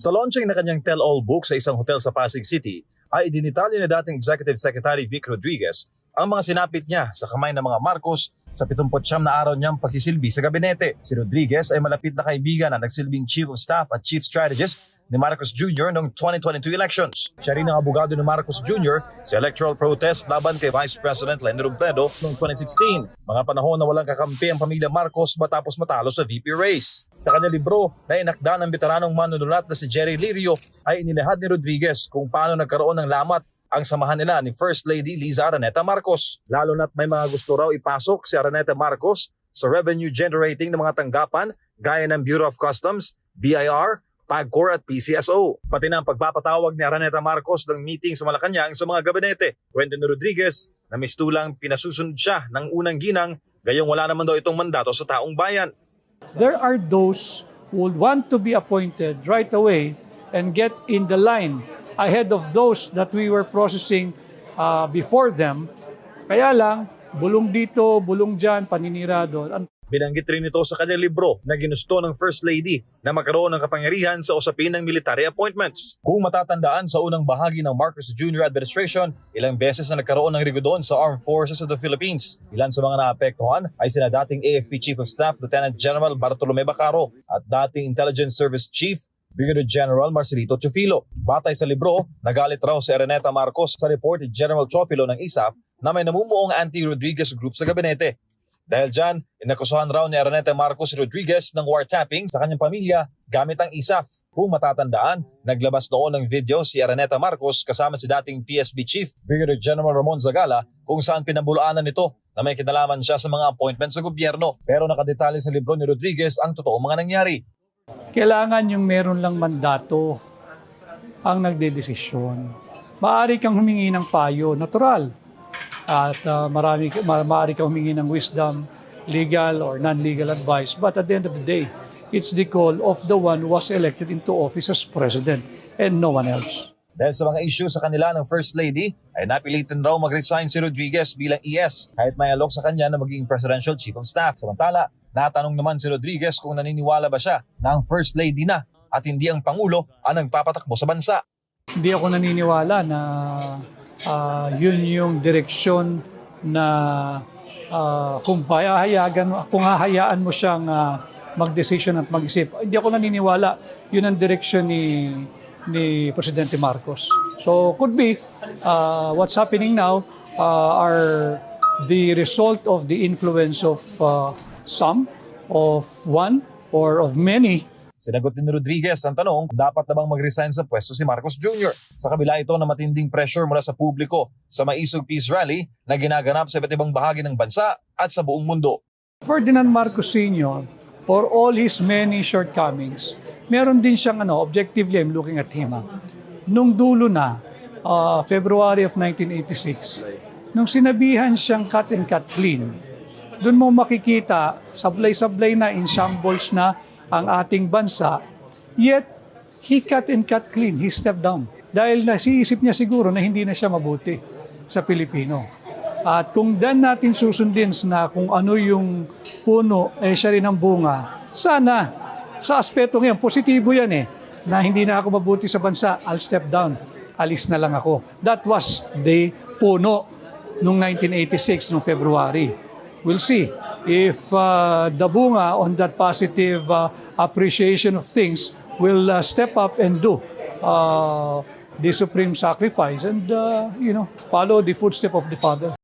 Sa launching na kanyang tell-all book sa isang hotel sa Pasig City, ay idinitalya ni dating Executive Secretary Vic Rodriguez ang mga sinapit niya sa kamay ng mga Marcos sa 79 na araw niyang pagsisilbi sa gabinete. Si Rodriguez ay malapit na kaibigan na nagsilbing Chief of Staff at Chief Strategist ni Marcos Jr. noong 2022 elections. Siya rin ang abogado ni Marcos Jr. sa electoral protest laban kay Vice President Lenin Robredo noong 2016. Mga panahon na walang kakampi ang pamilya Marcos matapos matalo sa VP race. Sa kanyang libro na inakda ng veteranong manunulat na si Jerry Lirio ay inilahad ni Rodriguez kung paano nagkaroon ng lamat ang samahan nila ni First Lady Liza Araneta Marcos. Lalo na't may mga gusto raw ipasok si Araneta Marcos sa revenue generating ng mga tanggapan gaya ng Bureau of Customs, BIR, PAGCOR at PCSO. Pati na ang pagpapatawag ni Araneta Marcos ng meeting sa Malacanang sa mga gabinete. Kwento ni Rodriguez na mistulang pinasusunod siya ng unang ginang gayong wala naman daw itong mandato sa taong bayan. There are those who would want to be appointed right away and get in the line ahead of those that we were processing uh, before them. Kaya lang, bulong dito, bulong dyan, paninira doon. Binanggit rin ito sa kanyang libro na ginusto ng First Lady na magkaroon ng kapangyarihan sa usapin ng military appointments. Kung matatandaan sa unang bahagi ng Marcos Jr. administration, ilang beses na nagkaroon ng rigodon sa Armed Forces of the Philippines. Ilan sa mga naapektuhan ay sina dating AFP Chief of Staff Lieutenant General Bartolome Bacaro at dating Intelligence Service Chief Brigadier General Marcelito Chufilo. Batay sa libro, nagalit raw si Araneta Marcos sa report ni General Chufilo ng ISAF na may namumuong anti-Rodriguez group sa gabinete. Dahil dyan, inakusahan raw ni Araneta Marcos Rodriguez ng wiretapping sa kanyang pamilya gamit ang ISAF. Kung matatandaan, naglabas noon ng video si Araneta Marcos kasama si dating PSB Chief Brigadier General Ramon Zagala kung saan pinabulaanan nito na may kinalaman siya sa mga appointments sa gobyerno. Pero nakadetalye sa libro ni Rodriguez ang totoong mga nangyari. Kailangan yung meron lang mandato ang nagdedesisyon. Maaari kang humingi ng payo, natural. At uh, marami, ma- maaari kang humingi ng wisdom, legal or non-legal advice. But at the end of the day, it's the call of the one who was elected into office as president and no one else. Dahil sa mga issue sa kanila ng First Lady, ay napilitan raw mag-resign si Rodriguez bilang ES kahit may alok sa kanya na maging Presidential Chief of Staff. Samantala, natanong naman si Rodriguez kung naniniwala ba siya na ang First Lady na at hindi ang Pangulo ang nagpapatakbo sa bansa. Hindi ako naniniwala na ah, yun yung direksyon na ah, kung pahayagan, kung hahayaan mo siyang ah, mag-decision at mag-isip. Hindi ako naniniwala yun ang direksyon ni ni Presidente Marcos. So could be ah, what's happening now ah, are the result of the influence of ah, some, of one, or of many Sinagot ni Rodriguez ang tanong, dapat na bang mag-resign sa pwesto si Marcos Jr. Sa kabila ito na matinding pressure mula sa publiko sa Maisog Peace Rally na ginaganap sa iba't ibang bahagi ng bansa at sa buong mundo. Ferdinand Marcos Sr., for all his many shortcomings, meron din siyang ano, objectively, I'm looking at him. ah. Nung dulo na, uh, February of 1986, nung sinabihan siyang cut and cut clean, doon mo makikita, sablay-sablay na, in shambles na ang ating bansa, yet he cut and cut clean, he stepped down. Dahil nasiisip niya siguro na hindi na siya mabuti sa Pilipino. At kung dan natin susundin na kung ano yung puno, eh siya rin ang bunga, sana sa aspeto ngayon, positibo yan eh, na hindi na ako mabuti sa bansa, I'll step down, alis na lang ako. That was the puno noong 1986, noong February. We'll see if uh, the bunga on that positive uh, appreciation of things will uh, step up and do uh, the supreme sacrifice and uh, you know follow the footstep of the father.